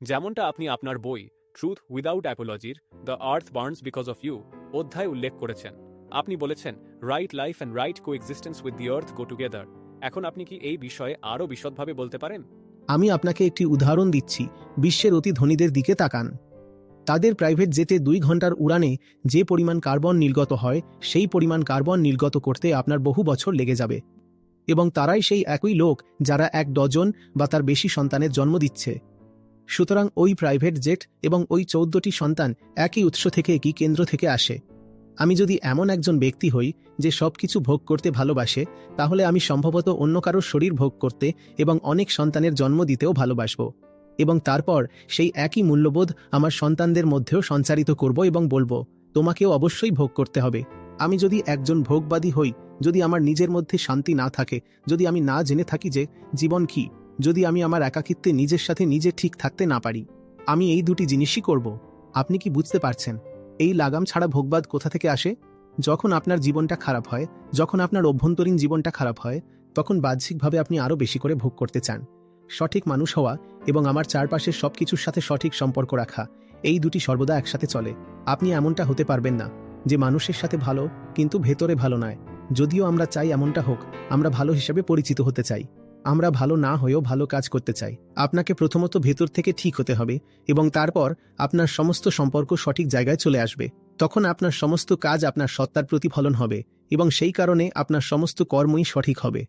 যেমনটা আপনি আপনার বই truth without অ্যাপোলজির the earth burns because of you অধ্যায় উল্লেখ করেছেন। আপনি বলেছেন right life and right coexistence with the earth go together এখন আপনি কি এই বিষয়ে আরও বিশদভাবে বলতে পারেন? আমি আপনাকে একটি উদাহরণ দিচ্ছি, বিশ্বের অতি ধনীদের দিকে তাকান। তাদের প্রাইভেট জেটে দুই ঘণ্টার উড়ানে যে পরিমাণ কার্বন নির্গত হয়, সেই পরিমাণ কার্বন নির্গত করতে আপনার বহু বছর লেগে যাবে। এবং তারাই সেই একই লোক যারা এক ডজন বা তার বেশি সন্তানের জন্ম দিচ্ছে। সুতরাং ওই প্রাইভেট জেট এবং ওই চৌদ্দটি সন্তান একই উৎস থেকে একই কেন্দ্র থেকে আসে। আমি যদি এমন একজন ব্যক্তি হই যে সবকিছু ভোগ করতে ভালোবাসে, তাহলে আমি সম্ভবত অন্য কারোর শরীর ভোগ করতে এবং অনেক সন্তানের জন্ম দিতেও ভালোবাসব এবং তারপর সেই একই মূল্যবোধ আমার সন্তানদের মধ্যেও সঞ্চারিত করব এবং বলব, তোমাকেও অবশ্যই ভোগ করতে হবে। আমি যদি একজন ভোগবাদী হই, যদি আমার নিজের মধ্যে শান্তি না থাকে, যদি আমি না জেনে থাকি যে জীবন কি যদি আমি আমার একাকিত্বে নিজের সাথে নিজে ঠিক থাকতে না পারি, আমি এই দুটি জিনিসই করব। আপনি কি বুঝতে পারছেন? এই লাগাম ছাড়া ভোগবাদ কোথা থেকে আসে? যখন আপনার জীবনটা খারাপ হয়, যখন আপনার অভ্যন্তরীণ জীবনটা খারাপ হয়, তখন বাহ্যিকভাবে আপনি আরও বেশি করে ভোগ করতে চান। সঠিক মানুষ হওয়া এবং আমার চারপাশের সব কিছুর সাথে সঠিক সম্পর্ক রাখা, এই দুটি সর্বদা একসাথে চলে। আপনি এমনটা হতে পারবেন না যে মানুষের সাথে ভালো কিন্তু ভেতরে ভালো নয়। যদিও আমরা চাই এমনটা হোক, আমরা ভালো হিসেবে পরিচিত হতে চাই। আমরা ভালো না হয়েও ভালো কাজ করতে চাই। আপনাকে প্রথমত ভেতর থেকে ঠিক হতে হবে এবং তারপর আপনার সমস্ত সম্পর্ক সঠিক জায়গায় চলে আসবে। তখন আপনার সমস্ত কাজ আপনার সত্তার প্রতিফলন হবে এবং সেই কারণে আপনার সমস্ত কর্মই সঠিক হবে।